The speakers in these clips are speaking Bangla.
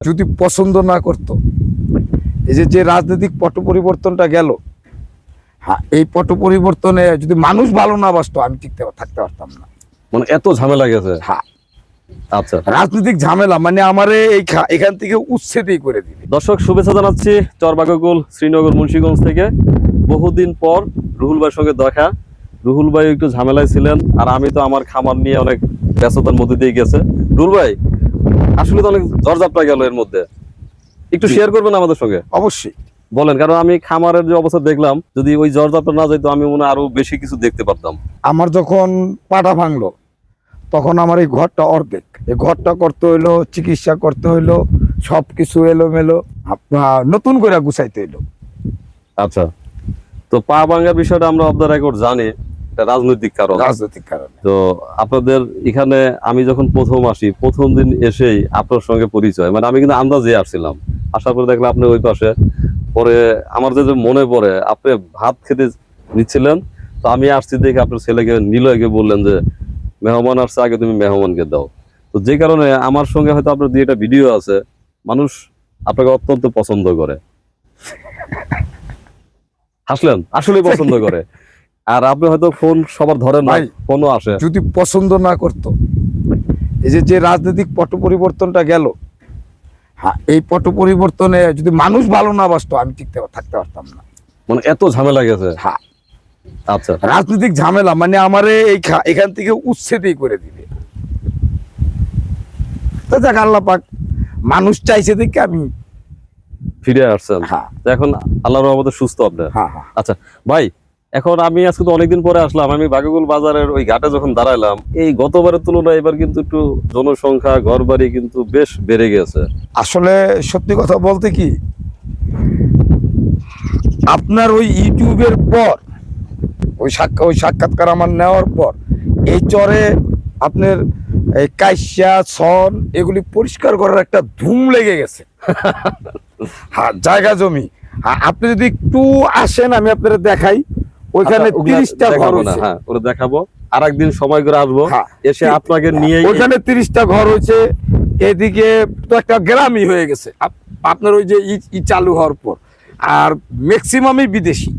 যদি পছন্দ না করত এই যে যে রাজনৈতিক পট পরিবর্তনটা গেল হ্যাঁ এই পট পরিবর্তনে যদি মানুষ ভালো না বাসতো আমি টিকতে থাকতে পারতাম না। মানে এত ঝামেলা গেছে? হ্যাঁ। আচ্ছা। রাজনৈতিক ঝামেলা মানে আমারে এখান থেকে উচ্ছেদই করে দিবে। দর্শক শুভেচ্ছা জানাচ্ছি চরবাগকুল শ্রীনগর মুন্সিগঞ্জ থেকে। বহুদিন পর রুহুল ভাইয়ের সঙ্গে দেখা। রুহুল ভাই একটু ঝামেলায় ছিলেন আর আমি তো আমার খামার নিয়ে অনেক ব্যস্ততার মধ্যে দিয়ে গেছে। রুহুল ভাই আসলে তো অনেক ঝড়ঝাপটা গেল এর মধ্যে। একটু শেয়ার করবেন আমাদের সঙ্গে? অবশ্যই। বলেন কারণ আমি খামারের যে অবস্থা দেখলাম যদি ওই ঝড়ঝাপটা না যাইতো আমি মনে আরও বেশি কিছু দেখতে পারতাম। আমার যখন পাটা ভাঙলো তখন আমার এই ঘরটা অর্ধেক। এই ঘরটা করতে হইল চিকিৎসা করতে হইল সব কিছু এলোমেলো নতুন করে গুছাইতে হইল। আচ্ছা। তো পা ভাঙার বিষয়টা আমরা অফ দ্য রেকর্ড জানি। এটা রাজনৈতিক কারণ। রাজনৈতিক কারণে। তো আপনাদের এখানে আমি যখন প্রথম আসি প্রথম দিন এসেই আপনার সঙ্গে পরিচয়। মানে আমি কিন্তু আন্দাজে আসছিলাম। আসার পরে দেখলাম আপনি ওই পাশে। পরে আমার যে যে মনে পড়ে আপনি ভাত খেতে নিচ্ছিলেন। তো আমি আসছি দেখে আপনার ছেলেকে নিলয়কে বললেন যে মেহমান আসছে আগে তুমি মেহমানকে দাও। তো যে কারণে আমার সঙ্গে হয়তো আপনার দুই একটা ভিডিও আছে। মানুষ আপনাকে অত্যন্ত পছন্দ করে। হাসলেন? আসলে পছন্দ করে। আর আপনি হয়তো ফোন সবার ধরে না ভাই, ফোনও আসে। যদি পছন্দ না করত এই যে যে রাজনৈতিক পট পরিবর্তনটা গেল হ্যাঁ এই পট পরিবর্তনে যদি মানুষ ভালো না বাসতো আমি টিকতে থাকতে পারতাম না। মানে এত ঝামেলা গেছে? হ্যাঁ। আচ্ছা। রাজনৈতিক ঝামেলা মানে আমারে এই এখান থেকে উচ্ছেদই করে দিবে। তো যাক আল্লাহ পাক মানুষ চাইছে দেখে আমি ফিরে আসছেন। হ্যাঁ। এখন আল্লাহর রহমতে সুস্থ আপনি। হ্যাঁ হ্যাঁ। আচ্ছা ভাই এখন আমি আজকে তো অনেকদিন পরে আসলাম, আমি বাগাগুল বাজারের ওই ঘাটে যখন দাঁড়াইলাম, এই গতবারের তুলনায় এবার কিন্তু একটু জনসংখ্যা ঘর বাড়ি কিন্তু বেশ বেড়ে গেছে। আসলে সত্যি কথা বলতে কি, আপনার ওই ইউটিউবের পর, ওই সাক্ষা, ওই সাক্ষাৎকার আমার নেওয়ার পর, এই চরে আপনার এই কাইসা ছন এগুলি পরিষ্কার করার একটা ধুম লেগে গেছে। হ্যাঁ জায়গা জমি। আপনি যদি একটু আসেন, আমি আপনারা দেখাই। ওইখানে আচ্ছা, তিরিশটা ঘর হ্যাঁ দেখাবো। আর একদিন সময় করে আসব। হ্যাঁ। এসে আপনাকে নিয়ে ওইখানে তিরিশটা ঘর হয়েছে। এদিকে তো একটা গ্রামই হয়ে গেছে। আপনার ওই যে ই- চালু হওয়ার পর। আর ম্যাক্সিমামই বিদেশি।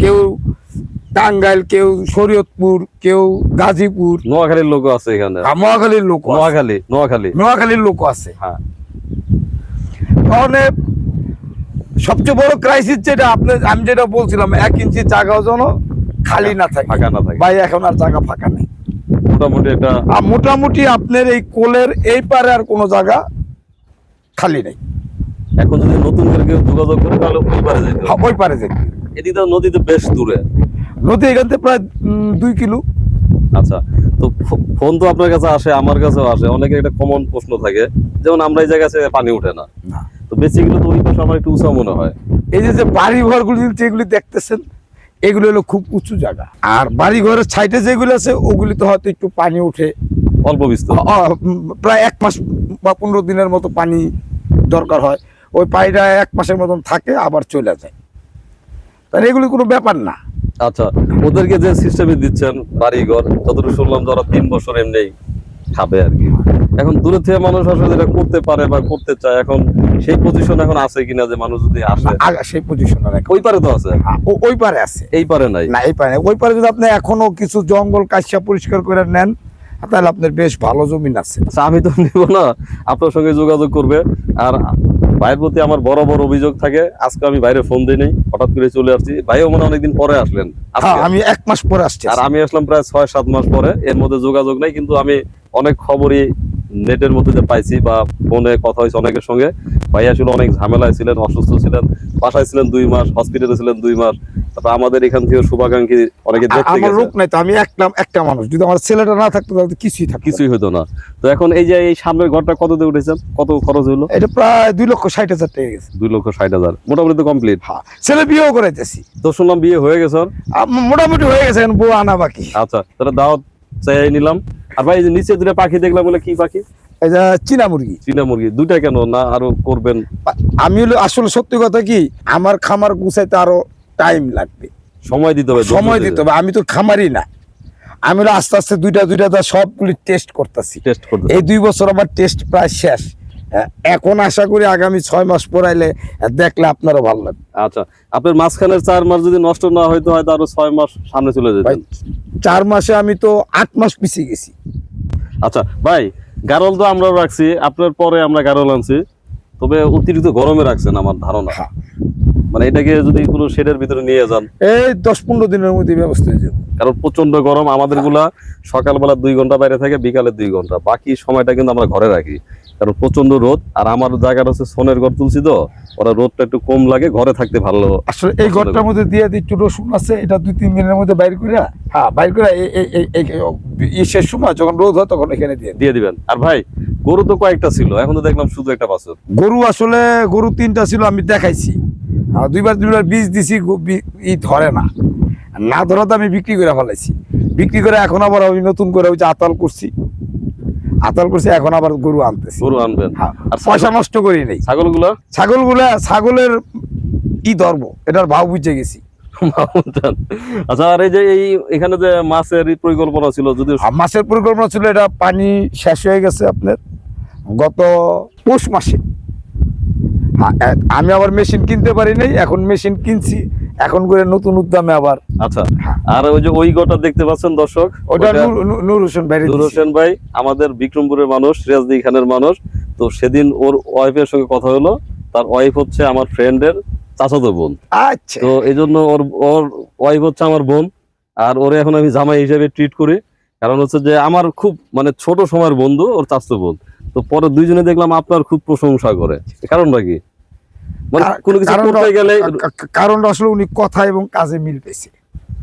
কেউ টাঙ্গাইল কেউ শরীয়তপুর কেউ গাজীপুর। নোয়াখালীর লোক আছে এখানে। আর মহাখালীর লোক নোয়াখালী নোয়াখালী। নোয়াখালীর লোক আছে। হ্যাঁ। সবচেয়ে বড় ক্রাইসিস যেটা আপনি আমি যেটা বলছিলাম এক ইঞ্চি জায়গাও যেন খালি না থাকে। ফাঁকা না থাকে। ভাই এখন আর জায়গা ফাঁকা নেই। মোটামুটি আর মোটামুটি আপনার এই কোলের এই পারে আর কোনো জায়গা খালি নেই। এখন যদি নতুন করে কেউ যোগাযোগ করে তাহলে ওই পারে যেতে। হ্যাঁ, ওই পারে যেতে এদিকে তো নদীতে বেশ দূরে। নদী এখান থেকে প্রায় দুই কিলো। আচ্ছা তো ফোন তো আপনার কাছে আসে আমার কাছেও আসে। অনেকের একটা কমন প্রশ্ন থাকে যেমন আমরা এই জায়গায় পানি ওঠে না। না। তো বেসিক্যালি তো ওই পাশে আমার একটু উঁচা মনে হয়। এই যে যে বাড়ি ঘরগুলি যেগুলি দেখতেছেন এগুলো হলো খুব উঁচু জায়গা। আর বাড়ি ঘরের সাইডে যেগুলো আছে ওগুলি তো হয়তো একটু পানি উঠে অল্প বিস্তর। প্রায় এক মাস বা পনেরো দিনের মতো পানি দরকার হয়। ওই পানিটা এক মাসের মতন থাকে আবার চলে যায়। তাহলে এগুলি কোনো ব্যাপার না। আচ্ছা ওদেরকে যে সিস্টেমে দিচ্ছেন বাড়ি ঘর যতটুকু শুনলাম যে ওরা তিন বছর এমনি খাবে আর কি। এখন দূরে থেকে মানুষ আসলে যেটা করতে পারে বা করতে চায় এখন সেই পজিশন এখন আছে কিনা যে মানুষ যদি আসে? সেই পজিশন ওই পারে তো আছে? ওই পারে আছে। এই পারে নাই? না এই পারে। ওই পারে যদি আপনি এখনও কিছু জঙ্গল কাশিয়া পরিষ্কার করে নেন তাহলে আপনার বেশ ভালো জমিন আছে। আচ্ছা আমি তো নিব না। আপনার সঙ্গে যোগাযোগ করবে। আর ভাইয়ের প্রতি আমার বড় বড় অভিযোগ থাকে। আজকে আমি বাইরে ফোন দিই নাই। হঠাৎ করে চলে আসছি। ভাইও মনে হয় অনেকদিন পরে আসলেন। হ্যাঁ আমি এক মাস পরে আসছি। আর আমি আসলাম প্রায় ছয় সাত মাস পরে। এর মধ্যে যোগাযোগ নাই কিন্তু আমি অনেক খবরই নেটের মধ্যে যে পাইছি বা ফোনে কথা হয়েছে অনেকের সঙ্গে ভাই আসলে অনেক ঝামেলায় ছিলেন অসুস্থ ছিলেন বাসায় ছিলেন দুই মাস হসপিটালে ছিলেন দুই মাস। তারপর আমাদের এখান থেকে শুভাকাঙ্ক্ষী অনেকে দেখতে গেছে। লোক নাই তো আমি একটা একটা মানুষ। যদি আমার ছেলেটা না থাকতো তাহলে কিছুই থাকতো কিছুই হতো না। তো এখন এই যে এই সামনের ঘরটা কত দিয়ে উঠেছেন? কত খরচ হইল না। এটা প্রায় দুই লক্ষ ষাট হাজার টাকা গেছে। দুই লক্ষ ষাট হাজার। মোটামুটি তো কমপ্লিট হ্যাঁ ছেলে বিয়েও করাইতেছি। তো শুনলাম বিয়ে হয়ে গেছে মোটামুটি হয়ে গেছে এখন বউ আনা বাকি। আচ্ছা তাহলে দাওয়াত চাই নিলাম। আর ভাই নিচে দুটো পাখি দেখলাম বলে কি পাখি? চীনা মুরগি। চীনা মুরগি দুইটা কেন? না আরও করবেন? আমি হলো আসলে সত্যি কথা কি আমার খামার গুছাইতে আরও টাইম লাগবে। সময় দিতে হবে সময় দিতে হবে আমি তো খামারই না। আমি হলো আস্তে আস্তে দুইটা দুইটা সবগুলি টেস্ট করতেছি। টেস্ট করতে এই দুই বছর আমার টেস্ট প্রায় শেষ। এখন আশা করি আগামী ছয় মাস পরাইলে দেখলে আপনারও ভালো লাগবে। আচ্ছা আপনার মাঝখানের চার মাস যদি নষ্ট না হইতো হয়তো আরও ছয় মাস সামনে চলে ভাই যেতেন চার মাসে আমি তো আট মাস পিছিয়ে গেছি। আচ্ছা ভাই গারল তো আমরাও রাখছি আপনার পরে আমরা গারল আনছি। তবে অতিরিক্ত গরমে রাখছেন আমার ধারণা। হ্যাঁ। মানে এটাকে যদি কোনো শেডের ভিতরে নিয়ে যান। এই দশ পনেরো দিনের মধ্যে ব্যবস্থা হয়ে যাবে। কারণ প্রচণ্ড গরম আমাদেরগুলা সকালবেলা দুই ঘণ্টা বাইরে থাকে বিকালে দুই ঘণ্টা। বাকি সময়টা কিন্তু আমরা ঘরে রাখি। কারণ প্রচণ্ড রোদ আর আমার জায়গাটা হচ্ছে সোনের ঘর তুলছি তো ওরা রোদটা একটু কম লাগে ঘরে থাকতে ভালো আসলে এই ঘরটার মধ্যে দিয়ে একটু রসুন আছে এটা দুই তিন দিনের মধ্যে বাইর করে হ্যাঁ বাইর করে শেষ সময় যখন রোদ হয় তখন এখানে দিয়ে দিয়ে দিবেন। আর ভাই গরু তো কয়েকটা ছিল এখন তো দেখলাম শুধু একটা বাছুর। গরু আসলে গরু তিনটা ছিল আমি দেখাইছি। আর দুইবার দুইবার বীজ দিছি ই ধরে না। না ধরাতে আমি বিক্রি করে ফেলাইছি। বিক্রি করে এখন আবার আমি নতুন করে ওই যে আতাল করছি। আতাল করছি এখন আবার গরু আনতেছি। গরু আনবেন। হ্যাঁ, আর পয়সা নষ্ট করি নেই। ছাগলগুলো? ছাগলগুলা ছাগলের ই ধরবো এটার ভাব বুঝে গেছি। আচ্ছা আর এই যে এই এখানে যে মাছের পরিকল্পনা ছিল যদি মাছের পরিকল্পনা ছিল এটা পানি শেষ হয়ে গেছে আপনার। গত পৌষ মাসে। হ্যাঁ, আমি আবার মেশিন কিনতে পারি নাই এখন মেশিন কিনছি। এখন করে নতুন উদ্যমে আবার। আচ্ছা। আর ওই যে ওই গোটা দেখতে পাচ্ছেন দর্শক ওটা নূর- হোসেন বাইরে নূর হোসেন ভাই আমাদের বিক্রমপুরের মানুষ সিরাজদি খানের মানুষ। তো সেদিন ওর ওয়াইফের সঙ্গে কথা হলো তার ওয়াইফ হচ্ছে আমার ফ্রেন্ডের চাচাতো বোন। আচ্ছা। তো এই জন্য ওর ওর ওয়াইফ হচ্ছে আমার বোন আর ওরে এখন আমি জামাই হিসেবে ট্রিট করি। কারণ হচ্ছে যে আমার খুব মানে ছোট সময়ের বন্ধু ওর চাচাতো বোন। তো পরে দুইজনে দেখলাম আপনার খুব প্রশংসা করে। কারণটা কি? কোনো কিছু কারণটা- করতে গেলে কা- কা- কারণটা আসলে উনি কথা এবং কাজে মিল পেয়েছে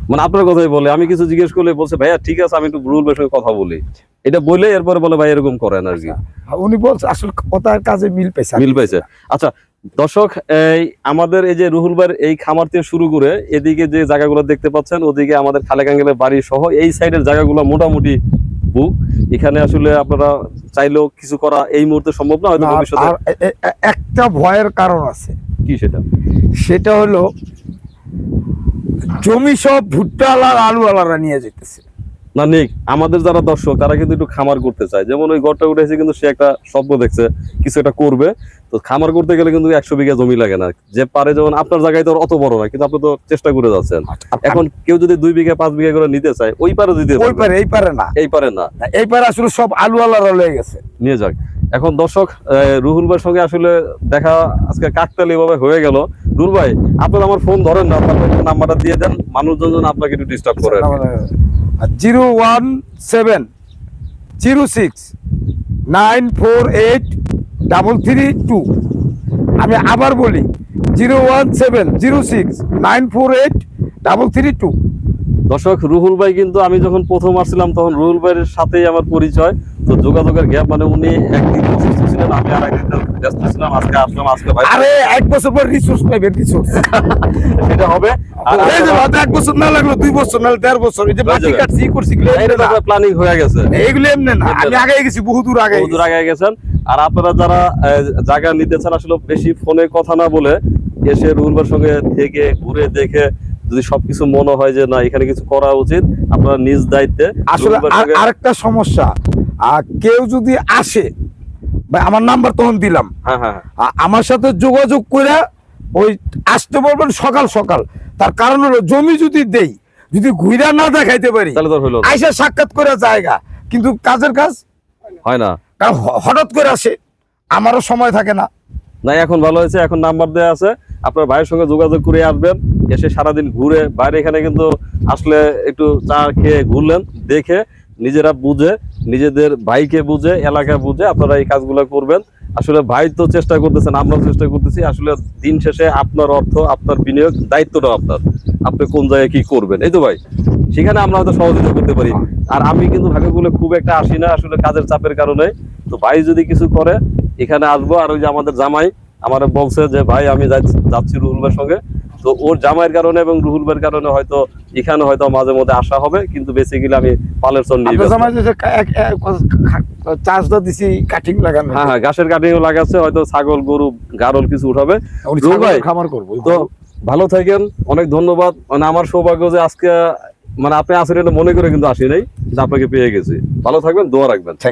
মানে আপনার কথাই বলে আমি কিছু জিজ্ঞেস করলে বলছে ভাইয়া ঠিক আছে আমি একটু সঙ্গে কথা বলি। এটা বলে এরপরে বলে ভাই এরকম করেন আর কি। উনি বলছে আসলে কথার কাজে মিল পেয়েছে মিল পেয়েছে আচ্ছা দর্শক এই আমাদের এই যে রুহুল ভাইয়ের এই খামার থেকে শুরু করে এদিকে যে জায়গাগুলো দেখতে পাচ্ছেন ওদিকে আমাদের খালেকাঙ্গেলের বাড়ি সহ এই সাইডের জায়গাগুলো মোটামুটি বুক এখানে আসলে আপনারা চাইলেও কিছু করা এই মুহূর্তে সম্ভব না হয়তো ভবিষ্যতে। একটা ভয়ের কারণ আছে। কি সেটা? সেটা হলো জমি সব ভুট্টা আলার আলু আলারা নিয়ে যেতেছে না নিক আমাদের যারা দর্শক তারা কিন্তু একটু খামার করতে চায়। যেমন ওই ঘরটা উঠেছে কিন্তু সে একটা স্বপ্ন দেখছে কিছু একটা করবে। তো খামার করতে গেলে কিন্তু একশো বিঘা জমি লাগে না। যে পারে যেমন আপনার জায়গায় তো অত বড় না কিন্তু আপনি তো চেষ্টা করে যাচ্ছেন। এখন কেউ যদি দুই বিঘা পাঁচ বিঘা করে নিতে চায় ওই পারে দিতে ওই পারে এই পারে না। এই পারে না। এই পারে আসলে সব আলু আলারা লয়ে গেছে। নিয়ে যাক। এখন দর্শক রুহুল ভাইয়ের সঙ্গে আসলে দেখা আজকে কাকতালি ভাবে হয়ে গেল। রুহুল ভাই আপনার আমার ফোন ধরেন না আপনার নাম্বারটা দিয়ে দেন। মানুষজন আপনাকে একটু ডিস্টার্ব করে আর zero one seven, zero six, nine four eight double three two. আমি আবার বলি, zero one seven, zero six, nine four eight double three two. দর্শক, রুহুল ভাই কিন্তু আমি যখন প্রথম আসছিলাম তখন রুহুল ভাইয়ের সাথেই আমার পরিচয়। তো যোগাযোগের গ্যাপ মানে উনি একদিন অসুস্থ ছিলেন আমি আর একদিন ব্যস্ত ছিলাম আজকে আসলাম আজকে ভাই আরে এক বছর পর রিসোর্স পাইবেন রিসোর্স সেটা হবে। আর এই যে হয়তো এক বছর না লাগল দুই বছর না দেড় বছর এই যে মাটি কাটছি করছি এগুলো প্ল্যানিং হয়ে গেছে। এইগুলো এমনি না। আমি আগে গেছি বহু দূর আগে বহু দূর আগে গেছেন। আর আপনারা যারা জায়গা নিতে চান আসলে বেশি ফোনে কথা না বলে এসে রুলবার সঙ্গে থেকে ঘুরে দেখে যদি সবকিছু মনে হয় যে না এখানে কিছু করা উচিত আপনারা নিজ দায়িত্বে আসলে আরেকটা সমস্যা আর কেউ যদি আসে ভাই আমার নাম্বার তখন দিলাম। হ্যাঁ হ্যাঁ হ্যাঁ। আমার সাথে যোগাযোগ করে ওই আসতে বলবেন সকাল সকাল। তার কারণ হলো জমি যদি দেই যদি ঘুরা না দেখাইতে পারি। আইসা সাক্ষাৎ করে জায়গা কিন্তু কাজের কাজ হয় না। কারণ হঠাৎ করে আসে আমারও সময় থাকে না। না এখন ভালো হয়েছে এখন নাম্বার দেওয়া আছে। আপনার ভাইয়ের সঙ্গে যোগাযোগ করে আসবেন এসে সারাদিন ঘুরে বাইরে এখানে কিন্তু আসলে একটু চা খেয়ে ঘুরলেন দেখে নিজেরা বুঝে নিজেদের ভাইকে বুঝে, এলাকা বুঝে আপনারা এই কাজগুলো করবেন। আসলে ভাই তো চেষ্টা করতেছেন, আমরাও চেষ্টা করতেছি। আসলে দিন শেষে আপনার অর্থ, আপনার বিনিয়োগ, দায়িত্বটা আপনার। আপনি কোন জায়গায় কি করবেন? এই তো ভাই, সেখানে আমরা হয়তো সহযোগিতা করতে পারি। আর আমি কিন্তু ভাগ্যগুলো খুব একটা আসি না, আসলে কাজের চাপের কারণে। তো ভাই যদি কিছু করে, এখানে আসব। আর ওই যে আমাদের জামাই আমার বলছে যে, ভাই, আমি যাচ্ছি- রুহুল সঙ্গে। তো ওর জামাইয়ের কারণে এবং রুহুল ভাইয়ের কারণে হয়তো এখানে হয়তো মাঝে মধ্যে আসা হবে কিন্তু বেসিক্যালি আমি পালের নিয়ে যে চার্জটা দিছি কাটিং লাগানো। হ্যাঁ হ্যাঁ ঘাসের কাটিও লাগাচ্ছে হয়তো ছাগল গরু গারল কিছু উঠাবে। খামার করব। তো ভালো থাকেন অনেক ধন্যবাদ। মানে আমার সৌভাগ্য যে আজকে মানে আপনি আসেন এটা মনে করে কিন্তু আসি নাই কিন্তু আপনাকে পেয়ে গেছি। ভালো থাকবেন দোয়া রাখবেন। থ্যাংক